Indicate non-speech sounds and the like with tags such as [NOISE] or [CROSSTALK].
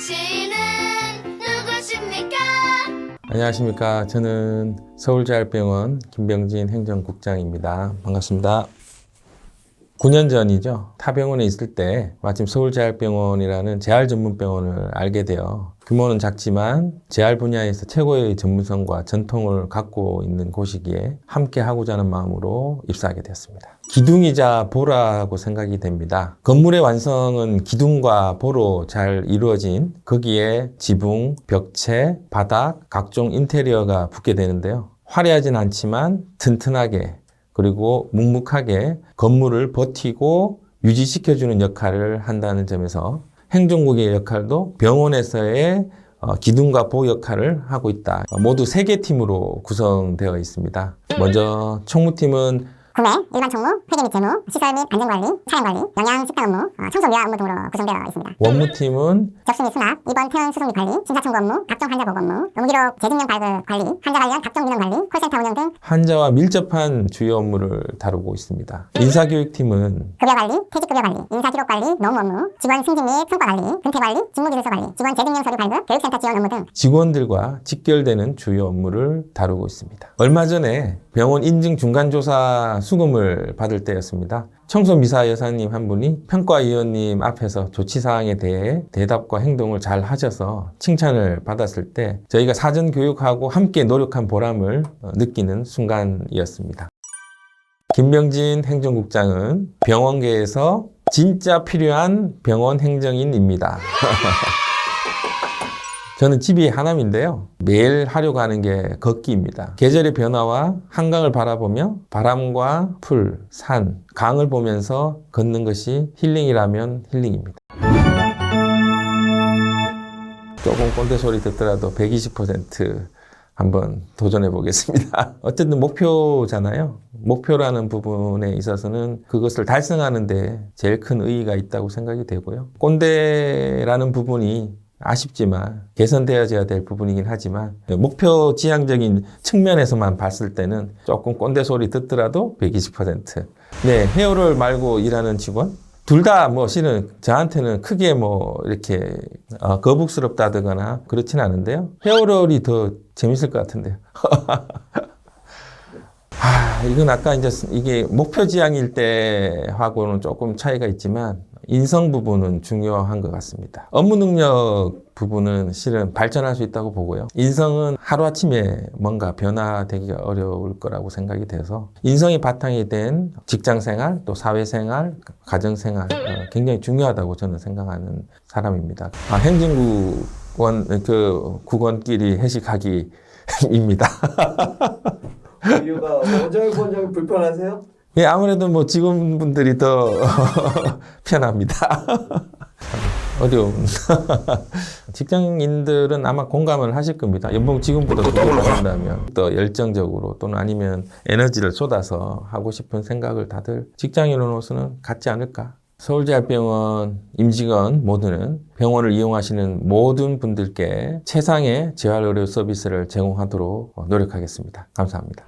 당신은 누구십니까? 안녕하십니까. 저는 서울재활병원 김병진 행정국장입니다. 반갑습니다. 9년 전이죠. 타 병원에 있을 때 마침 서울재활병원이라는 재활 전문 병원을 알게 되어 규모는 작지만 재활 분야에서 최고의 전문성과 전통을 갖고 있는 곳이기에 함께 하고자 하는 마음으로 입사하게 되었습니다. 기둥이자 보라고 생각이 됩니다. 건물의 완성은 기둥과 보로 잘 이루어진 거기에 지붕, 벽체, 바닥, 각종 인테리어가 붙게 되는데요. 화려하진 않지만 튼튼하게 그리고 묵묵하게 건물을 버티고 유지시켜주는 역할을 한다는 점에서 행정국의 역할도 병원에서의 어, 기둥과 보호 역할을 하고 있다. 어, 모두 세 개 팀으로 구성되어 있습니다. 먼저 총무팀은 구매, 일반 총무, 회계 및 재무, 시설 및 안전관리, 차량관리, 영양 식당 업무, 어, 청소 미화 업무 등으로 구성되어 있습니다. 원무팀은 접수 및 수납, 입원 퇴원 및 관리, 심사 청구 업무, 각종 환자 보고 업무, 업무기록 재증명 발급 관리, 환자 관련 각종 민원 관리, 콜센터 운영 등 환자와 밀접한 주요 업무를 다루고 있습니다. 인사교육팀은 급여 관리, 퇴직급여 관리, 인사기록 관리, 노무 업무, 직원 승진 및 성과 관리, 근태 관리, 직무기술서 관리, 직원 재증명 서류 발급, 교육센터 지원 업무 등 직원들과 직결되는 주요 업무를 다루고 있습니다. 얼마 전에 병원 인증 중간조사 수금을 받을 때였습니다. 청소미사 여사님 한 분이 평가위원님 앞에서 조치사항에 대해 대답과 행동을 잘 하셔서 칭찬을 받았을 때 저희가 사전 교육하고 함께 노력한 보람을 어, 느끼는 순간이었습니다. 김병진 행정국장은 병원계에서 진짜 필요한 병원 행정인입니다. [LAUGHS] 저는 집이 하남인데요. 매일 하려고 하는 게 걷기입니다. 계절의 변화와 한강을 바라보며 바람과 풀, 산, 강을 보면서 걷는 것이 힐링이라면 힐링입니다. 조금 꼰대 소리 듣더라도 120% 한번 도전해 보겠습니다. [LAUGHS] 어쨌든 목표잖아요. 목표라는 부분에 있어서는 그것을 달성하는데 제일 큰 의의가 있다고 생각이 되고요. 꼰대라는 부분이 아쉽지만 개선되어져야 될 부분이긴 하지만 목표 지향적인 측면에서만 봤을 때는 조금 꼰대 소리 듣더라도 120%. 네, 헤어롤 말고 일하는 직원 둘 다 뭐 실은 저한테는 크게 뭐 이렇게 어, 거북스럽다거나 그렇진 않은데요. 헤어롤이 더 재밌을 것 같은데요. [LAUGHS] 아, 이건 아까 이제 이게 목표 지향일 때 하고는 조금 차이가 있지만 인성 부분은 중요한 것 같습니다. 업무 능력 부분은 실은 발전할 수 있다고 보고요. 인성은 하루아침에 뭔가 변화되기가 어려울 거라고 생각이 돼서 인성이 바탕이 된 직장 생활, 또 사회 생활, 가정 생활 어, 굉장히 중요하다고 저는 생각하는 사람입니다. 아, 행진국원 그 국원끼리 회식하기입니다. [LAUGHS] 이유가 원장이 원장이 불편하세요? 예, 아무래도 뭐 직원분들이 더 [LAUGHS] 편합니다. [LAUGHS] 어려운. [LAUGHS] 직장인들은 아마 공감을 하실 겁니다. 연봉 지금보다 더 올라간다면 더 열정적으로 또는 아니면 에너지를 쏟아서 하고 싶은 생각을 다들 직장인으로서는 갖지 않을까. 서울재활병원 임직원 모두는 병원을 이용하시는 모든 분들께 최상의 재활의료 서비스를 제공하도록 노력하겠습니다. 감사합니다.